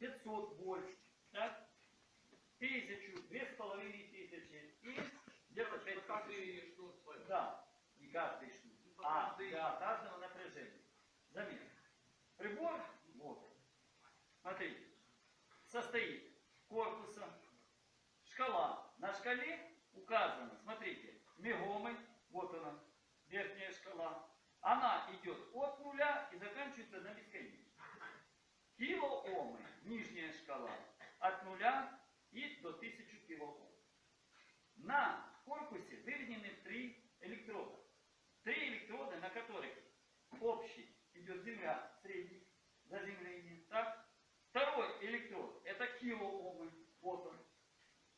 500 вольт, так? тысячу, две с половиной тысячи и где-то 5 тысяч. Да, и каждый штук. А, для каждого напряжения. Заметьте. Прибор, вот, смотрите, состоит корпуса, шкала. На шкале указано, смотрите, мегомы, вот она, верхняя шкала. Она идет от нуля и заканчивается на бесконечность. Килоомы нижняя шкала, от нуля и до 1000 кОм. На корпусе выведены три электрода. Три электрода, на которых общий идет земля, средний, заземление. Так? Второй электрод – это килоомы, вот он.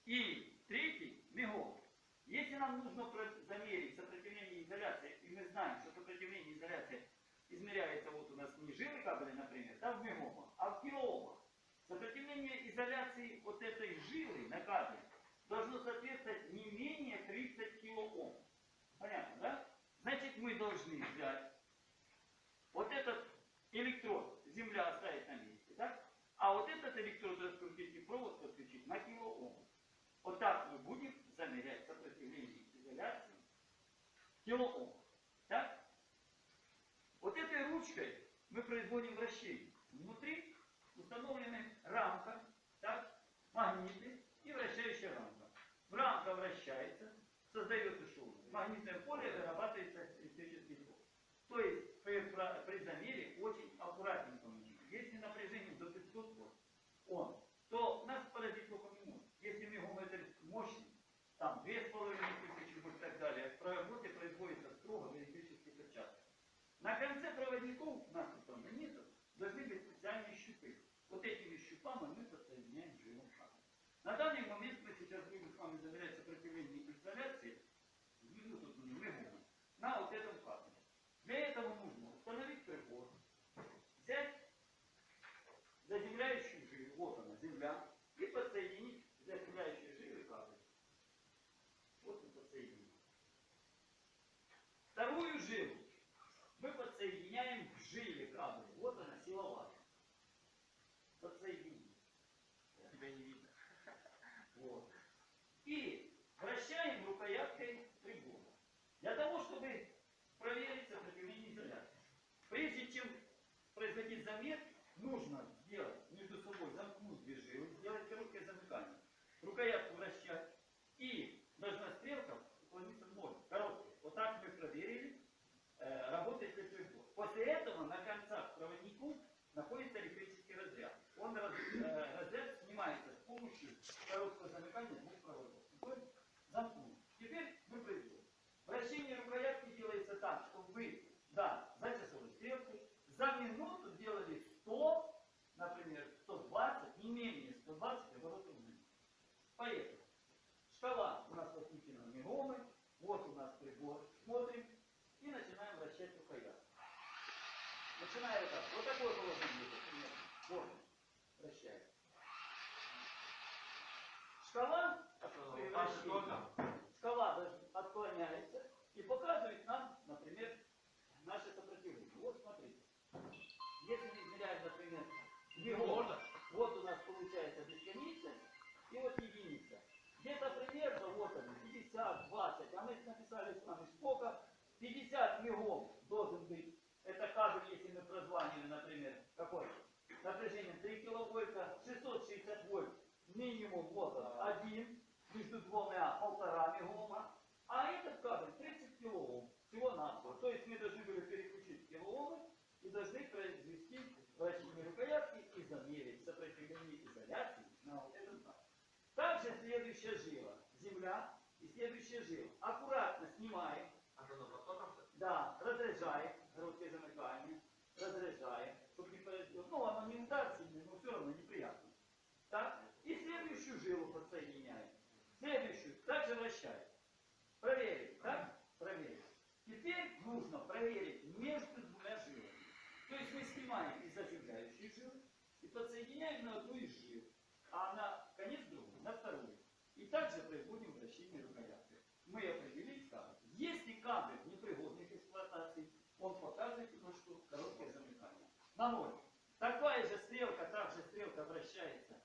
И третий – мегом. Если нам нужно замерить сопротивление изоляции, и мы знаем, что сопротивление изоляции измеряется вот у нас не жилы кабеля, например, там в мегомах, а в килоомах, Сопротивление изоляции вот этой жилы на кадре должно соответствовать не менее 30 килоом. Понятно, да? Значит, мы должны взять вот этот электрод, земля оставить на месте, да? А вот этот электрод раскрутить и провод подсоединяем к жиле кабель. Вот она, силовая. Подсоединим. Тебя не видно. Вот. И вращаем рукояткой прибора. Для того, чтобы проверить сопротивление изоляции. Прежде чем производить замер, нужно сделать между собой замкнуть движение, сделать короткое замыкание. Рукоятка Начинаю вот так. Вот такой положить Можно. Вращаю. Шкала превращения. Шкала отклоняется и показывает нам, например, наше сопротивление. Вот смотрите. Если мы измеряем, например, бегом, вот у нас получается бесконечность и вот единица. Где-то примерно, вот он, 50, 20, а мы написали с вами сколько? 50 мегом напряжение 3 киловольта, 660 вольт минимум вот один, между двумя 1,5 мегаома, а этот кабель 30 килоом всего навсего. То есть мы должны были переключить килоомы и должны произвести вращение рукоятки и замерить сопротивление изоляции на ну, этот Также следующая жила. Земля и следующая жила. Аккуратно Отнимаем из офигающих жир и подсоединяем на одну из жир, а на конец другой, на вторую. И также производим вращение рукоятки. Мы определили кадр. Если кадр непригодный к эксплуатации, он показывает потому что короткое замыкание. На ноль. Такая же стрелка, также стрелка вращается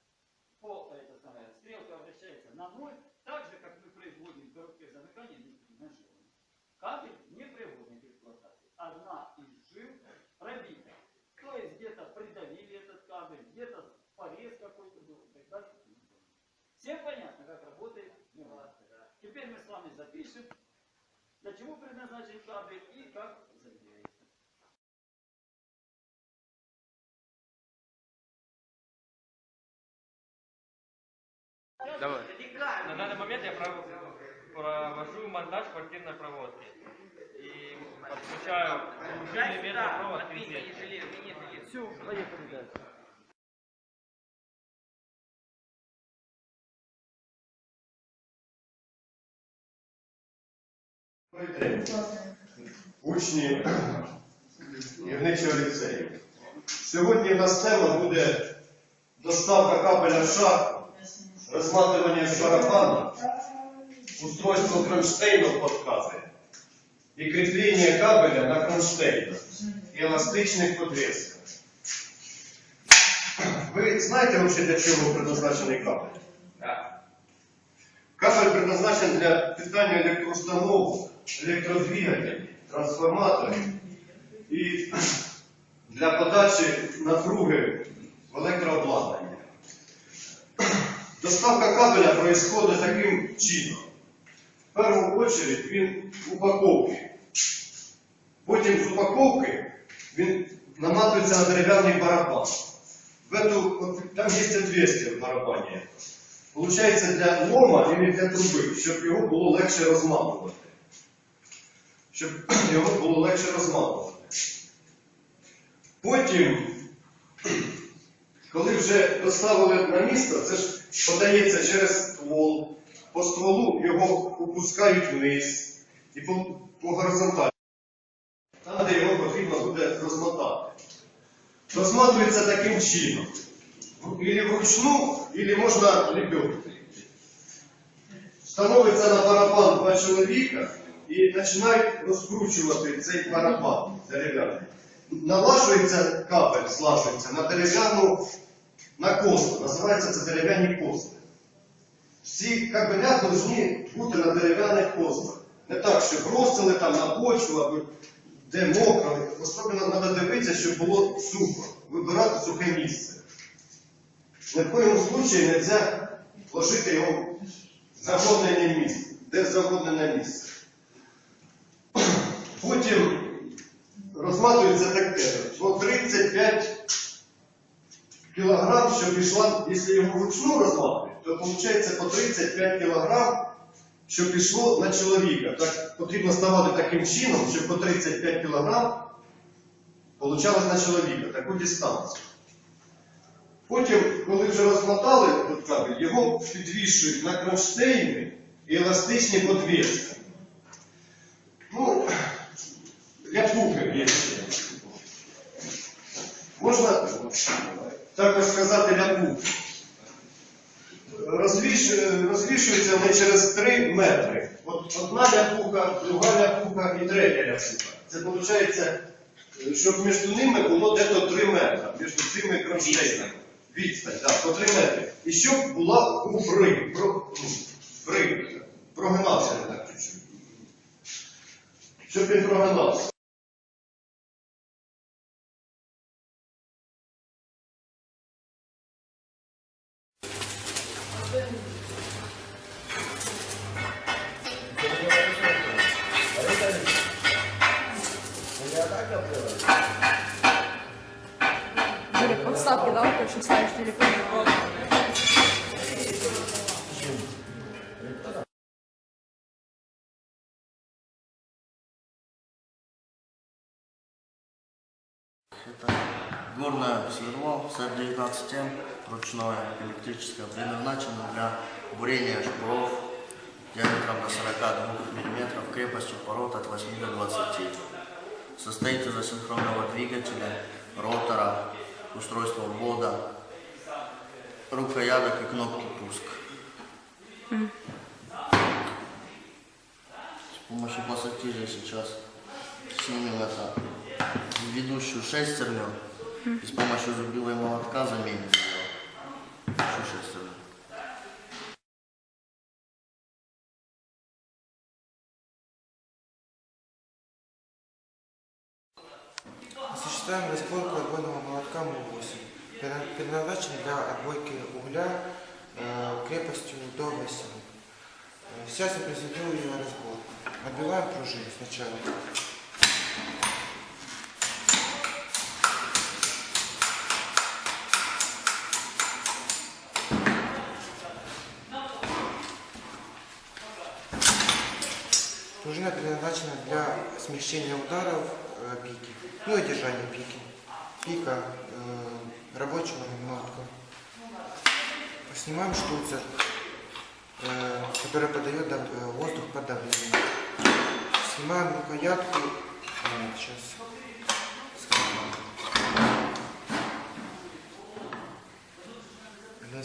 по, это самое, стрелка вращается на ноль, Всем понятно, как работает милость. Ну, Теперь мы с вами запишем, для чего предназначен кадры и как заменяется. Давай. На данный момент я провожу монтаж квартирной проводки. И подключаю пружинный метод провод. Все, поехали дальше. Учні гірничого ліцею. Сьогодні в нас тема буде доставка капеля в шахту, розматування шарабана, устройство кронштейну під кабель і кріплення кабеля на кронштейнах і еластичних подрізках. Ви знаєте вообще, для чого предназначений кабель? Кабель предназначен для питання електроустановок електродвигатель, трансформатор і для подачі напруги в електрообладнання. Доставка кабеля проходить таким чином. В першу чергу він в упаковці. Потім з упаковки він наматується на дерев'яний барабан. В эту, Там є отверстие в барабані. Получається для лома і для труби, щоб його було легше розмахувати щоб його було легше розмалувати. Потім, коли вже доставили на місто, це ж подається через ствол, по стволу його опускають вниз і по, по горизонталі, там, де його потрібно буде розмотати. Розматується таким чином. Ілі вручну, ілі можна ліпьовки. Становиться на барабан два чоловіка і починають розкручувати цей парапат дерев'яний. Налажується капель, слажується на дерев'яну на косту. Називається це дерев'яні кости. Всі кабеля повинні бути на дерев'яних костах. Не так, що бросили там на почву, або де мокро. Особливо треба дивитися, щоб було сухо, вибирати сухе місце. Ні в коєму случаї не можна вложити його в загоднене місце, де загоднене місце. Потім розматується так теж. по 35 кілограм, що пішла, якщо його вручну розматувати, то виходить по 35 кілограм, що пішло на чоловіка. Так Потрібно ставати таким чином, щоб по 35 кілограм получалось на чоловіка, таку дистанцію. Потім, коли вже розмотали кабель, його підвішують на кронштейни і еластичні подвіжки. Ну, як лухи. Можна також сказати ляму. Розвішується вони через 3 метри. От Одна ляпуха, друга ляпуха і третя ляпуха. Це виходить, щоб між ними було десь 3 метри, між цими кронштейнами. Відстань, так, по 3 метри. І щоб була у бриг, ну, бриг, прогинався не так чуть-чуть. Щоб він прогинався. Отборное сверло СР-19М ручное, электрическое, предназначено для бурения шпров диаметром до 42 мм, крепостью пород от 8 до 20 состоит из асинхронного двигателя, ротора, устройства ввода, рукояток и кнопки пуск. С помощью пассатижа сейчас снимем это ведущую шестерню И с помощью зубила и молотка заменить его. Шишечными. Осуществляем разборку отбойного молотка МУ-8. Предназначен для отбойки угля э, крепостью до 8. Э, сейчас я презентую ее разбор. Отбиваем пружину сначала. Пружина предназначена для смягчения ударов э, пики, ну и держания пики, пика э, рабочего молотка. Снимаем штуцер, э, который подает э, воздух под давлением. Снимаем рукоятку, э, сейчас снимаем. Одна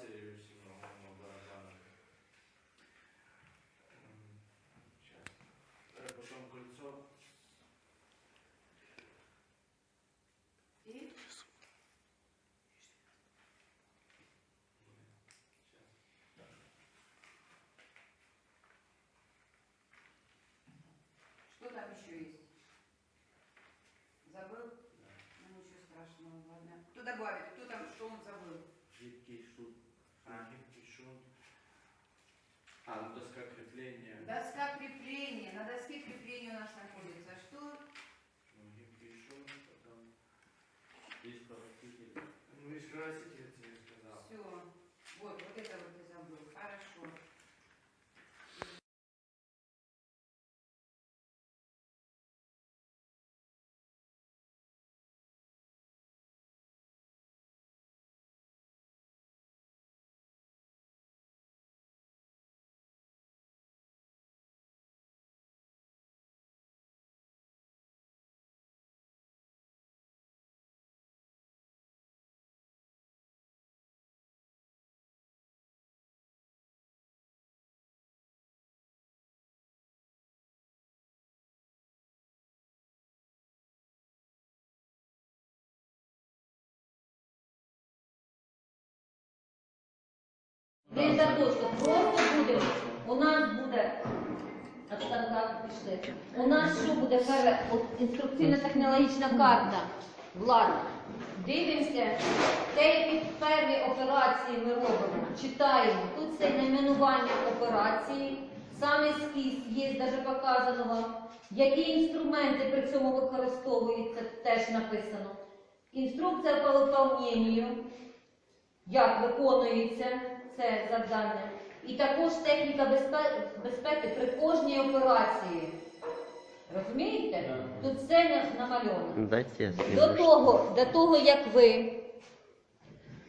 to А, ну доска крепления. Доска крепления. На доске крепления у нас находится что? Ну, гибкий потом... Есть краситель. Ну, есть краситель, я тебе сказал. Все. Третя точка. Просто буде. У нас буде. У нас що буде пере... інструкційна технологічна карта влади. Дивимося, те, які перві операції ми робимо, читаємо. Тут це найменування операції, саме ескіз є, навіть показано вам. Які інструменти при цьому використовуються, теж написано. Інструкція по виконанню, як виконується це завдання. І також техніка безпеки при кожній операції. Розумієте? Тут все намальовано. До того, як ви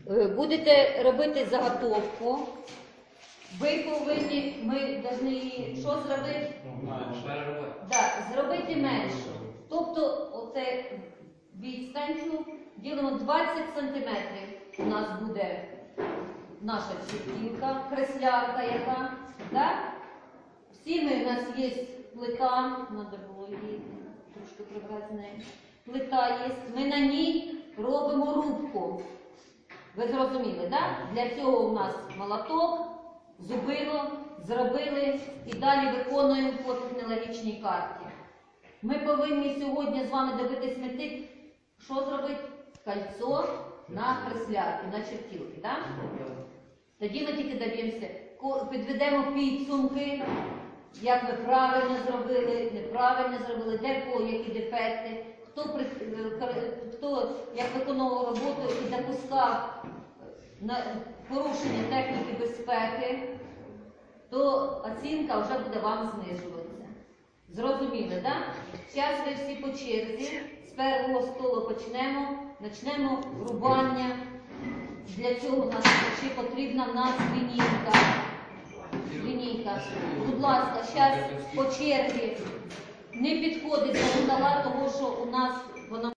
е, будете робити заготовку, ви повинні, ми повинні що зробити? Да, зробити менше. Тобто, оце відстань ділимо 20 сантиметрів у нас буде наша вчителька, креслярка яка. Да? Всі ми, у нас є плита, треба було її трошки прибрати з неї. Плита є, ми на ній робимо рубку. Ви зрозуміли, да? Для цього у нас молоток, зубило, зробили і далі виконуємо по технологічній карті. Ми повинні сьогодні з вами добитись мети, що зробити? Кольцо на креслярки, на чертілки. Да? Тоді ми тільки доб'ємося, підведемо підсумки, як ми правильно зробили, неправильно зробили, де кого які дефекти, хто е, хто як виконував роботу і допускав е, на порушення техніки безпеки, то оцінка вже буде вам знижуватися. Зрозуміли, так? Зараз ви всі по черзі, з першого столу почнемо, почнемо рубання. Для цього нас ще потрібна в нас лінійка. Лінійка. Будь ласка, зараз по черзі не підходить до стола, тому що у нас вона.